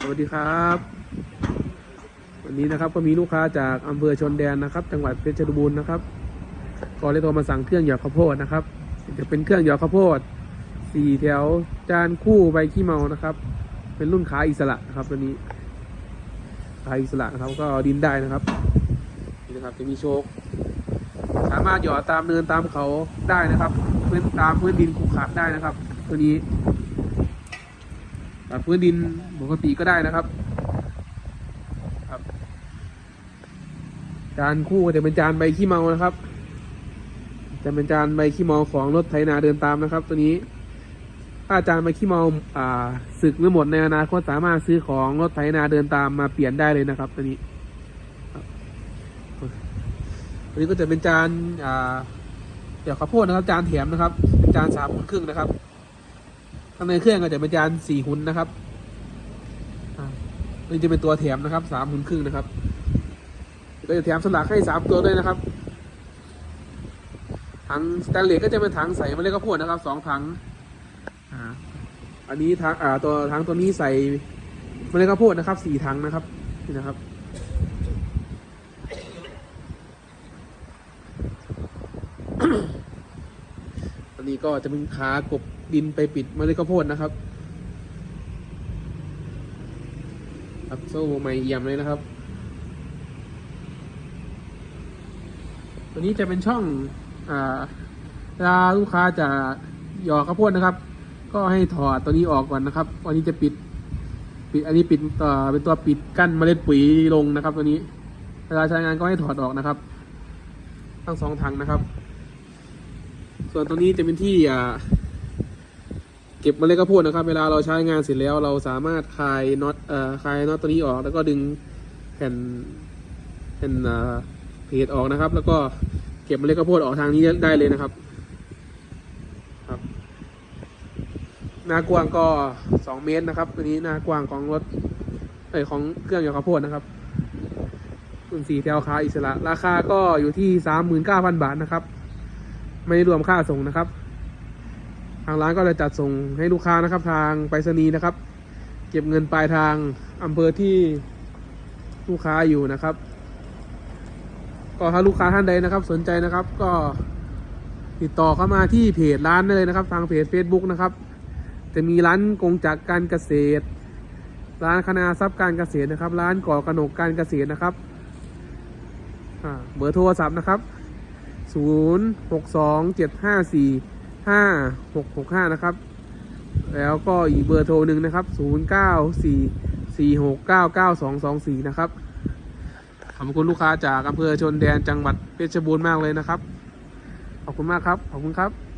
สวัสดีครับ วันนี้นะครับก็มีลูกค้าจากอำเภอชนแดนนะครับ จังหวัดเพชรบูรณ์นะครับก็เลยโทรมาสั่งเครื่องหยอดข้าวโพดนะครับจะเป็นเครื่องหยอดข้าวโพดสี่แถวจานคู่ใบขี้เมานะครับ เป็นรุ่นขาอิสระนะครับตัวนี้ขาอิสระนะครับก็ดินได้นะครับนี่นะครับจะมีโชคสามารถหยอดตามเนินตามเขาได้นะครับ พื้นตามพื้นดินขรุขระได้นะครับ ตัวนี้ ตามพื้นดินปกติก็ได้นะครับ ครับ จานคู่จะเป็นจานใบขี้เมานะครับ จะเป็นจานใบขี้เมาของรถไถนาเดินตามนะครับ ตัวนี้ถ้าจานใบขี้เมาอ่าสึกหรือหมดในอนาคตสามารถซื้อของรถไถนาเดินตามมาเปลี่ยนได้เลยนะครับ ตัวนี้อันนี้ก็จะเป็นจานอ่าเดี๋ยวข้าวโพดนะครับ จานแถมนะครับ จานสามหุ่นครึ่งนะครับ ข้างในเครื่องก็จะเป็นจานสี่หุ่นนะครับอันนี้จะเป็นตัวแถมนะครับสามหุ่นครึ่งนะครับก็จะแถมสลักให้สามตัวด้วยนะครับ ถังสแตนเลสก็จะเป็นถังใส่เมล็ดข้าวโพดนะครับสองถังอันนี้ถังอ่าตัวถังตัวนี้ใส่เมล็ดข้าวโพดนะครับสี่ถังนะครับนี่นะครับ อนนี้ก็จะเป็นขากบดินไปปิดเมล็ดข้าวโพดนะครับครับโซ่ใหม่เอี่ยมเลยนะครับ ตัวนี้จะเป็นช่องอ่าเวลาลูกค้าจะหยอกข้าวโพดนะครับ ก็ให้ถอดตัวนี้ออกก่อนนะครับวันนี้จะปิดปิดอันนี้ปิดต่อเป็นตัวปิดกั้นเมล็ดปุ๋ยลงนะครับ ตัวนี้ เวลาใช้งานก็ให้ถอดออกนะครับ ทั้งสองถังนะครับ ส่วนตัวนี้จะเป็นที่อ่าเก็บเมล็ดข้าวโพดนะครับ เวลาเราใช้งานเสร็จแล้วเราสามารถคลายน็อตเอ่อคลายน็อตตัวนี้ออก แล้วก็ดึงแผ่นแผ่นอ่าเพจออกนะครับ แล้วก็เก็บเมล็ดข้าวโพดออกทางนี้ได้เลยนะครับครับ หน้ากว้างก็สองเมตรนะครับ ตัวนี้หน้ากว้างของรถเอ้ยของเครื่องหยอดข้าวโพดนะครับรุ่นสี่แถวคาอิสระ ราคาก็อยู่ที่สามหมื่นเก้าพันบาทนะครับ ไม่รวมค่าส่งนะครับ ทางร้านก็จะจัดส่งให้ลูกค้านะครับ ทางไปรษณีย์นะครับ เก็บเงินปลายทางอำเภอที่ลูกค้าอยู่นะครับ ก็ถ้าลูกค้าท่านใดนะครับ สนใจนะครับ ก็ติดต่อเข้ามาที่เพจร้านได้เลยนะครับ ทางเพจ Facebook นะครับ จะมีร้านกงจักรการเกษตร ร้านคณาทรัพย์การเกษตรนะครับ ร้านก่อกระหนกการเกษตรนะครับเบอร์โทรศัพท์นะครับ ศูนย์หกสองเจ็ดห้าสี่ห้าหกหกห้านะครับ แล้วก็อีกเบอร์โทรหนึ่งนะครับศูนย์เก้าสี่สี่หกเก้าเก้าสองสองสี่นะครับ ขอบคุณลูกค้าจากอำเภอชนแดนจังหวัดเพชรบูรณ์มากเลยนะครับ ขอบคุณมากครับ ขอบคุณครับ